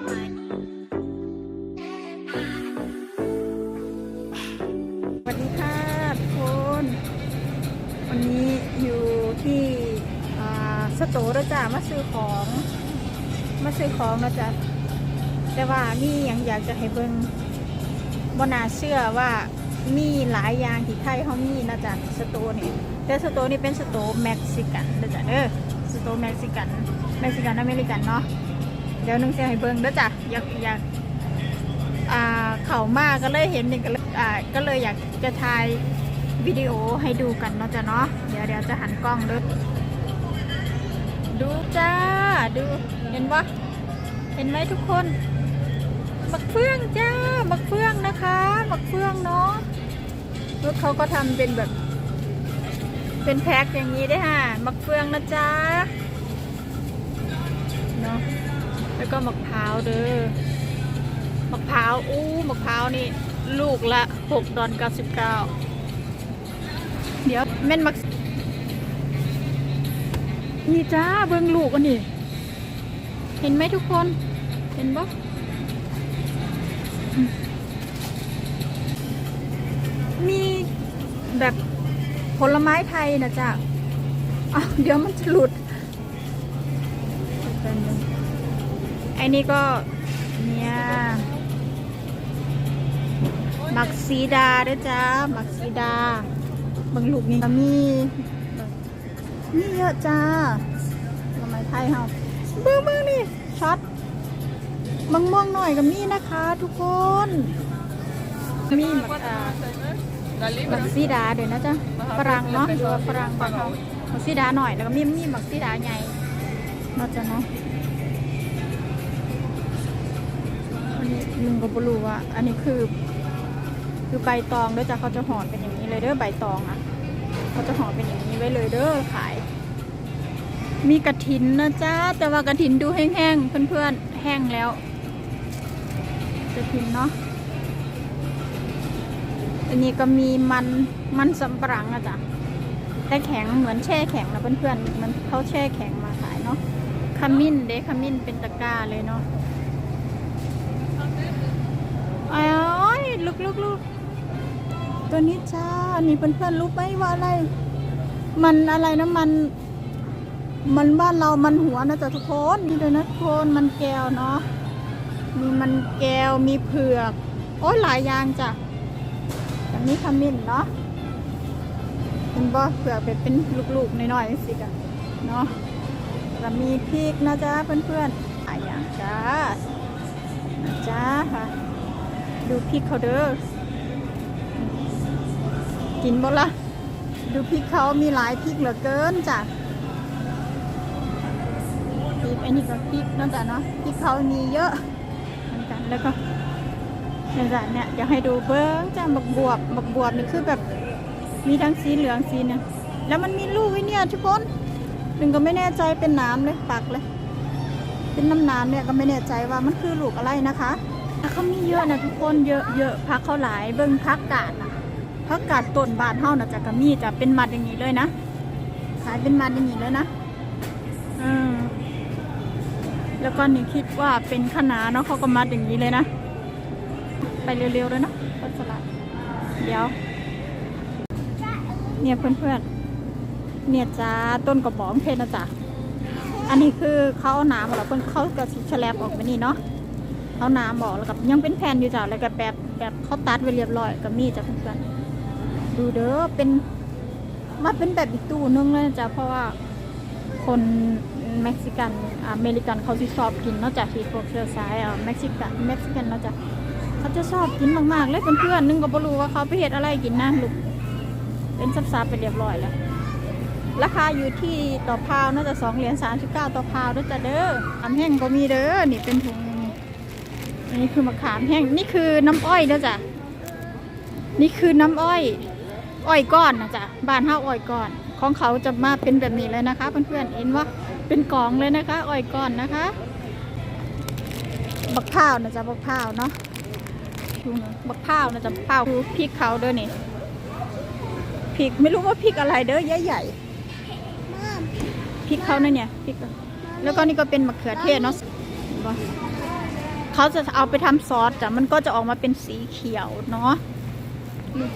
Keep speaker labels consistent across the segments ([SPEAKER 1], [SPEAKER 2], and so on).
[SPEAKER 1] สวัสดีค่ะทุกคน วันนี้อยู่ที่อ่าสโตร์แล้วจ้ะมาซื้อของ มาซื้อของนะจ๊ะแต่ว่ามีอย่างอยากจะให้เบิ่งบนาเชื่อว่ามีหลายอย่างที่ไทยเขามีนะจ๊ะสโตร์นี่แต่สโตร์นี่เป็นสโตร์เม็กซิกันนะจ๊ะเออสโตร์เม็กซิกันเม็กซิกันอเมริกันเนาะ เดี๋ยวนึงจะให้เบิ่งนะจ๊ะอยากอยากอ่าเขามากก็เลยเห็นนี่ก็เลยอ่าก็เลยอยากจะถ่ายวิดีโอให้ดูกันเนาะจ้ะเนาะเดี๋ยวเดี๋ยวจะหันกล้องเด้อดูจ้าดูเห็นปะเห็นไหมทุกคนมักเฟื่องจ้ามักเฟื่องนะคะมักเฟื่องเนาะแล้วเขาก็ทำเป็นแบบ เป็นแพ็คอย่างนี้ได้วยฮะมักเฟื่องนะจ๊ะเนาะ แล้วก็มะพร้าวเด้อมะพร้าวอู้มะพร้าวนี่ลูกละ6ดอน99 เดี๋ยวแม่นมักนี่จ้าเบิ่งลูกอันนี้ เห็นไหมทุกคน เห็นปะมีแบบผลไม้ไทยนะจ๊ะอ้าวเดี๋ยวมันจะหลุดแป๊บนึงไอ้นี่ก็เนี่ยหมักซีดาด้วยจ้าหมักซีดาบางลูกนี่ก็มีนี่เยอะจ้าผลไม้ไทยเฮาเบิ้งเบิ้งนี่ช็อตบางม่วงหน่อยก็มีนะคะ ทุกคน มีหมักอ่าหมักซีดาเดี๋ยวนะจ๊ะฝรั่งเนาะหรือว่าฝรั่งบ้านเขาหมักซีดาหน่อยแล้วก็มีมีหมักซีดาใหญ่เนาะจ้ะเนาะ นนี้ลุงก็บรู้ว่า อันนี้คือ คือใบตองด้อจ้ะเขาจะห่อเป็นอย่างนี้เลยเด้อใบตองอะเขาจะห่อเป็นอย่างนี้ไว้เลยเด้อขาย มีกระถินนะจ้าแต่ว่ากระถินดูแห้งๆเพื่อนๆแห้งแล้วกระถินเนาะอันนี้ก็มีมันมันสำปะหลังอะจ้ะแต่แข็งเหมือนแช่แข็งนะเพื่อนๆมันเขาแช่แข็งมาขายเนาะขมิ้นเด้ขมิ้นเป็นตะกร้าเลยเนาะ ไอ้อ้ย ลุกลุกลุกตัวนี้จ้านี่เพื่อนๆรู้ไหมว่าอะไร มันอะไรนะมัน มันบ้านเรามันหัวนะจ๊ะทุกคนนี่เลยนะทุกคนมันแก้วเนาะมีมันแก้วมีเผือก โอ้ยหลายอย่างจ้ะอันนี้ขมิ้นเนาะเป็นบ่เผือกเป็นเป็นลูกๆหน่อยๆสิกันเนาะแล้วมีพริกนะจ๊ะเพื่อนๆหลายอย่างจ้านะจ้าค่ะ ดูพริกเขาเด้อ กินบ่ละดูพริกเขามีหลายพริกเหลือเกินจ้ะพริกไอ้นี่ก็พริกนั่นจ้ะเนาะพริกเขามีเยอะเหมือนกันแล้วก็เนี่ยจ้ะเนี่ยอยากให้ดูเบิ้งจ้ะบักบวบบักบวบนี่คือแบบมีทั้งสีเหลืองสีเนี่ยแล้วมันมีลูกไอ้เนี่ยทุกคนหนึ่งก็ไม่แน่ใจเป็นน้ำเลยปักเลย เป็นน้ำน้ำเนี่ยก็ไม่แน่ใจว่ามันคือลูกอะไรนะคะ เขามีเยอะนะทุกคนเยอะเยอะพักเขาหลายเบิ้งพักกาดนะพักกาดต้นบานเท่านะจะกะมีจะเป็นมัดอย่างนี้เลยนะขายเป็นมัดอย่างนี้เลยนะอืมแล้วก็นี่คิดว่าเป็นขนาเนาะเขาก็มัดอย่างนี้เลยนะ ไปเร็วๆเลยนะต้นสลัดเดี๋ยว เนี่ยเพื่อนๆเนี่ยจ้าต้นกระบอกเพชรนะจ๊ะอันนี้คือเขาเอาน้ำแล้วเพื่อนเขาก็สิแฉลบออกไปนี่เนาะ เอาน้ำบอกแล้วกับยังเป็นแผ่นอยู่จ้ะแล้วก็แบบแบบเขาตัดไว้เรียบร้อยกับมีดจ้ะเพื่อนๆดูเด้อเป็นมาเป็นแบบอีกตู้นึงเลยจ้ะเพราะว่าคนเม็กซิกันอเมริกันเขาที่ชอบกินนอกจากที่พวกเชื้อสายอะเม็กซิกันเม็กซิกันนาะจ้ะเขาจะชอบกินมากๆเลยเพื่อนๆนึงก็บ่รู้ว่าเขาไปเห็ดอะไรกินนะลูกเป็นซับๆไปเรียบร้อยแล้วราคาอยู่ที่ต่อพาวน่าจะสองเหรียญสามสิบเก้าต่อพาวด้วยจ้ะเด้อทำแห้งก็มีเด้อนี่เป็นถุง อันนี้คือมะขามแห้ง นี่คือน้ำอ้อยนะจ๊ะ นี่คือน้ำอ้อย อ้อยก้อนนะจ๊ะ บานห้าอ้อยก้อน ของเขาจะมาเป็นแบบนี้เลยนะคะ เพื่อนๆ เห็นว่าเป็นกล่องเลยนะคะ อ้อยก้อนนะคะ บักพร้าวนะจ๊ะ บักพร้าวเนาะดูนะบักพร้าวนะจ๊ะพร้าวคือพริกเขาเด้อนี่พริกไม่รู้ว่าพริกอะไรเด้อใหญ่ๆพริกเขาเนี่ยเนี่ยพริกแล้วก็นี่ก็เป็นมะเขือเทศเนาะ เขาจะเอาไปทำซอสจ้ะมันก็จะออกมาเป็นสีเขียวเนาะ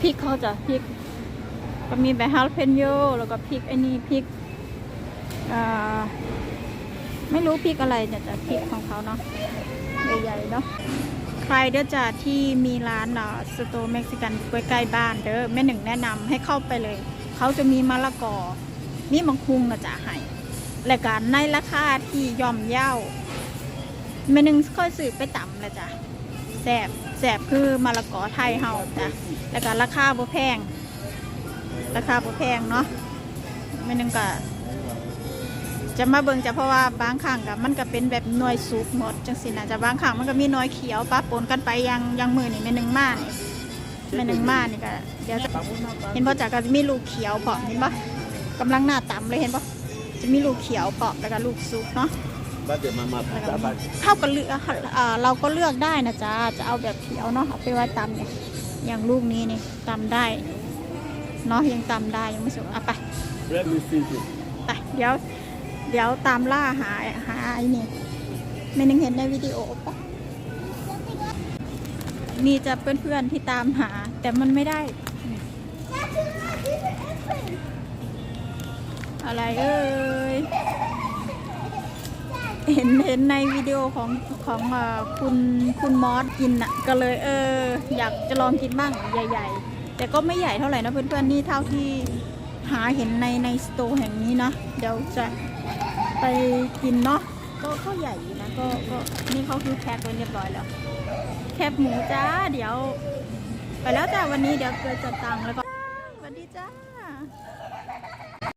[SPEAKER 1] พริกเขาจะพริก ก็มีแบบฮาลเพนโยแล้วก็พริกไอ้นี่พริกไม่รู้พริกอะไรเนี่ยจะพริกของเขาเนาะใหญ่ๆเนาะใครเด้อจ้ะที่มีร้านอ่าสโตเม็กซิกันใกล้ๆบ้านเด้อแม่หนึ่งแนะนำให้เข้าไปเลย เขาจะมีมะละกอมีมังคุงนะจ๊ะให้และการในราคาที่ย่อมเย่า แม่หนึ่งค่อยซื้อไปต่ำลยจ้ะแสบแสบคือมะละกอไทยเฮาจ้ะและการาคาบ่แพง ราคาบ่แพงเนาะแม่หนึงก็จะมาเบิ่งจะเพราะว่าบางครั้งก็มันก็เป็นแบบหน่วยสุกหมดจังสินะจะบางครั้งมันก็มีหน่วยเขียวปะปนกันไปยังยังมือนี่แม่หนึงมานี่แม่หนึงมานี่ก็เดี๋ยวจะเห็นบ่จ้ะก็จะมีลูกเขียวพร้อเห็นบ่กำลังหน้าต่ำเลยเห็นบ่จะมีลูกเขียวเปาะแล้วก็ลูกสุกเนาะ
[SPEAKER 2] Bate mamá, bate.
[SPEAKER 1] เข้ากับเลือกอ่าเราก็เลือกได้นะจ๊ะจะเอาแบบเขียวเนาะเอาไปไว้ตำเนี่ยอย่างลูกนี้นี่ตำได้เนาะยังตำได้ยังไม่สุกอะไป
[SPEAKER 2] Let me see you.
[SPEAKER 1] ไปเดี๋ยวเดี๋ยวตามล่าหาหาไอ้นี่ไม่นึงเห็นในวิดีโอปะนี่จะเพื่อนๆที่ตามหา แต่มันไม่ได้ อะไรเอ่ย เห็นเห็นในวิดีโอของของอคุณคุณมอสกินอะก็เลยเออ อยากจะลองกินบ้างใหญ่ ๆ แต่ก็ไม่ใหญ่เท่าไหร่นะเพื่อนๆนี่เท่าที่หาเห็นในในสโตร์แห่งนี้นะเดี๋ยวจะไปกินเนาะก็ก็ใหญ่นะก็ก็นี่เขาคือแพ็คไว้เรียบร้อยแล้วแคบหมูจ้าเดี๋ยว ไปแล้วจ้าวันนี้เดี๋ยวเกิดจะตังแล้วก็สวัสดีจ้า